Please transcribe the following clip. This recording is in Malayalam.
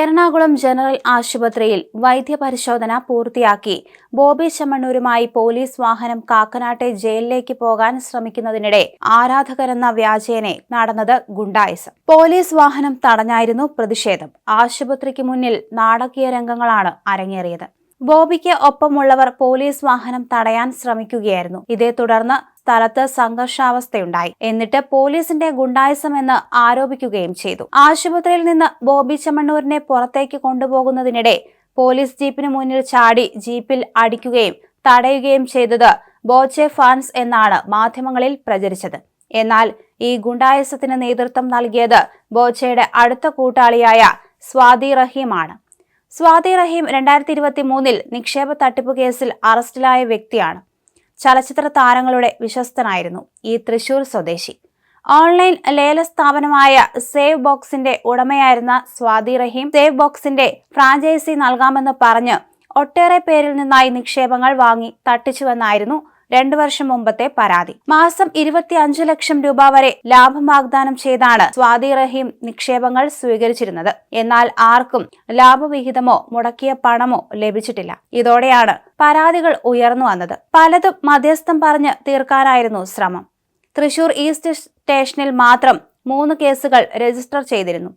എറണാകുളം ജനറൽ ആശുപത്രിയിൽ വൈദ്യപരിശോധന പൂർത്തിയാക്കി. ബോബി ചെമ്മണ്ണൂരുമായി പോലീസ് വാഹനം കാക്കനാട്ടെ ജയിലിലേക്ക് പോകാൻ ശ്രമിക്കുന്നതിനിടെ ആരാധകരെന്ന വ്യാജേനെ നടന്നത് ഗുണ്ടായിസം. പോലീസ് വാഹനം തടഞ്ഞായിരുന്നു പ്രതിഷേധം. ആശുപത്രിക്ക് മുന്നിൽ നാടകീയ രംഗങ്ങളാണ് അരങ്ങേറിയത്. ബോബിക്ക് ഒപ്പമുള്ളവർ പോലീസ് വാഹനം തടയാൻ ശ്രമിക്കുകയായിരുന്നു. ഇതേ തുടർന്ന് സ്ഥലത്ത് സംഘർഷാവസ്ഥയുണ്ടായി. എന്നിട്ട് പോലീസിന്റെ ഗുണ്ടായിസം എന്ന് ആരോപിക്കുകയും ചെയ്തു. ആശുപത്രിയിൽ നിന്ന് ബോബി ചെമ്മണ്ണൂരിനെ പുറത്തേക്ക് കൊണ്ടുപോകുന്നതിനിടെ പോലീസ് ജീപ്പിന് മുന്നിൽ ചാടി ജീപ്പിൽ അടിക്കുകയും തടയുകയും ചെയ്തത് ബോച്ചെ ഫാൻസ് എന്നാണ് മാധ്യമങ്ങളിൽ പ്രചരിച്ചത്. എന്നാൽ ഈ ഗുണ്ടായസത്തിന് നേതൃത്വം നൽകിയത് ബോച്ചയുടെ അടുത്ത കൂട്ടാളിയായ സ്വാതി റഹീമാണ്. സ്വാതി റഹീം രണ്ടായിരത്തി ഇരുപത്തി മൂന്നിൽ നിക്ഷേപ തട്ടിപ്പ് കേസിൽ അറസ്റ്റിലായ വ്യക്തിയാണ്. ചലച്ചിത്ര താരങ്ങളുടെ വിശ്വസ്തനായിരുന്നു ഈ തൃശൂർ സ്വദേശി. ഓൺലൈൻ ലേല സ്ഥാപനമായ സേവ് ബോക്സിന്റെ ഉടമയായിരുന്ന സ്വാതി റഹീം സേവ് ബോക്സിന്റെ ഫ്രാഞ്ചൈസി നൽകാമെന്ന് പറഞ്ഞ് ഒട്ടേറെ പേരിൽ നിന്നായി നിക്ഷേപങ്ങൾ വാങ്ങി തട്ടിച്ചുവെന്നായിരുന്നു രണ്ടു വർഷം മുമ്പത്തെ പരാതി. മാസം ഇരുപത്തി അഞ്ച് ലക്ഷം രൂപ വരെ ലാഭം വാഗ്ദാനം ചെയ്താണ് സ്വാതി റഹീം നിക്ഷേപങ്ങൾ സ്വീകരിച്ചിരുന്നത്. എന്നാൽ ആർക്കും ലാഭവിഹിതമോ മുടക്കിയ പണമോ ലഭിച്ചിട്ടില്ല. ഇതോടെയാണ് പരാതികൾ ഉയർന്നു വന്നത്. പലതും മധ്യസ്ഥം പറഞ്ഞ് തീർക്കാനായിരുന്നു ശ്രമം. തൃശൂർ ഈസ്റ്റ് സ്റ്റേഷനിൽ മാത്രം മൂന്ന് കേസുകൾ രജിസ്റ്റർ ചെയ്തിരുന്നു.